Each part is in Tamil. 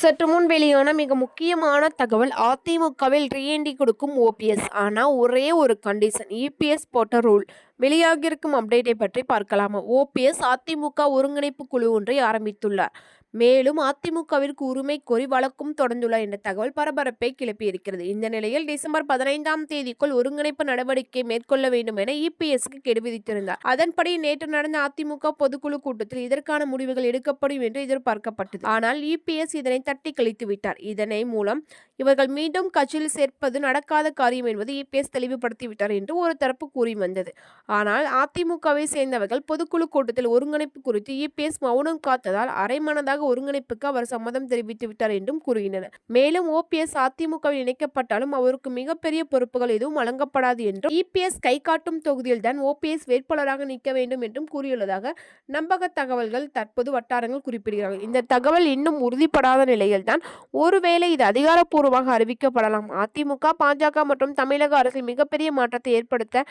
சற்று முன் வெளியான மிக முக்கியமான தகவல் அதிமுகவில் ரீஎன்டி கொடுக்கும் ஓபிஎஸ் ஆனால் ஒரே ஒரு கண்டிஷன் இபிஎஸ் போட்ட ரூல். வெளியாகியிருக்கும் அப்டேட்டை பற்றி பார்க்கலாமா? ஓபிஎஸ் அதிமுக ஒருங்கிணைப்பு குழு ஒன்றை ஆரம்பித்துள்ளார். மேலும் அதிமுகவிற்கு உரிமை கோரி வழக்கும் தொடர்ந்துள்ளார் என்ற தகவல் பரபரப்பை கிளப்பியிருக்கிறது இந்த நிலையில் டிசம்பர் பதினைந்தாம் தேதிக்குள் ஒருங்கிணைப்பு நடவடிக்கை மேற்கொள்ள வேண்டும் என இபிஎஸ்க்கு கெடு விதித்திருந்தார். அதன்படி நேற்று நடந்த அதிமுக பொதுக்குழு கூட்டத்தில் இதற்கான முடிவுகள் எடுக்கப்படும் என்று எதிர்பார்க்கப்பட்டது. ஆனால் இபிஎஸ் இதனை தட்டி கழித்து விட்டார். இதனை மூலம் இவர்கள் மீண்டும் கட்சியில் சேர்ப்பது நடக்காத காரியம் என்பது இபிஎஸ் தெளிவுபடுத்திவிட்டார் என்று ஒரு தரப்பு கூறி வந்தது. ஆனால் அதிமுகவை சேர்ந்தவர்கள் பொதுக்குழு கூட்டத்தில் ஒருங்கிணைப்பு குறித்து இபிஎஸ் மௌனம் காத்ததால் அரைமனதாக ஒருங்கிணைப்புக்கு அவர் சம்மதம் தெரிவித்து விட்டார் என்றும் கூறுகின்றனர். மேலும் ஓபிஎஸ் அதிமுகவில் இணைக்கப்பட்டாலும் அவருக்கு மிகப்பெரிய பொறுப்புகள் எதுவும் வழங்கப்படாது என்றும் இபிஎஸ் கை காட்டும் தொகுதியில் தான் ஓபிஎஸ் வேட்பாளராக நிற்க வேண்டும் என்றும் கூறியுள்ளதாக நம்பக தகவல்கள் தற்போது வட்டாரங்கள் குறிப்பிடுகிறார்கள். இந்த தகவல் இன்னும் உறுதிப்படாத நிலையில்தான் ஒருவேளை இது அதிகாரப்பூர்வமாக அறிவிக்கப்படலாம். அதிமுக பாஜக மற்றும் தமிழக அரசில் மிகப்பெரிய மாற்றத்தை ஏற்படுத்த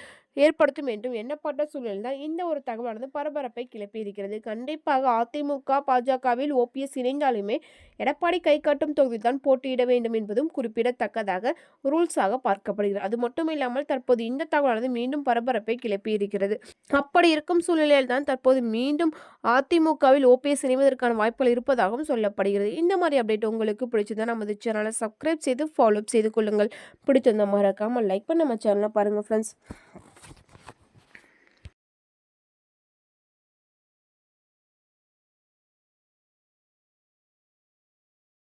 ஏற்படுத்தும் என்றும் எண்ணப்பட்ட சூழலில்தான் இந்த ஒரு தகவலானது பரபரப்பை கிளப்பியிருக்கிறது. கண்டிப்பாக அதிமுக பாஜகவில் ஓபிஎஸ் இணைந்தாலுமே எடப்பாடி கை காட்டும் தொகுதிதான் தான் போட்டியிட வேண்டும் என்பதும் குறிப்பிடத்தக்கதாக ரூல்ஸாக பார்க்கப்படுகிறது. அது மட்டும் இல்லாமல் தற்போது இந்த தகவலானது மீண்டும் பரபரப்பை கிளப்பியிருக்கிறது அப்படி இருக்கும் சூழ்நிலையில் தான் தற்போது மீண்டும் அதிமுகவில் ஓபிஎஸ் இணைவதற்கான வாய்ப்புகள் இருப்பதாகவும் சொல்லப்படுகிறது. இந்த மாதிரி அப்டேட் உங்களுக்கு பிடிச்சதா நமது சேனலை சப்ஸ்கிரைப் செய்து ஃபாலோ செய்து கொள்ளுங்கள். பிடிச்சிருந்த மறக்காமல் லைக் பண்ண நம்ம சேனலை பாருங்கள் ஃப்ரெண்ட்ஸ்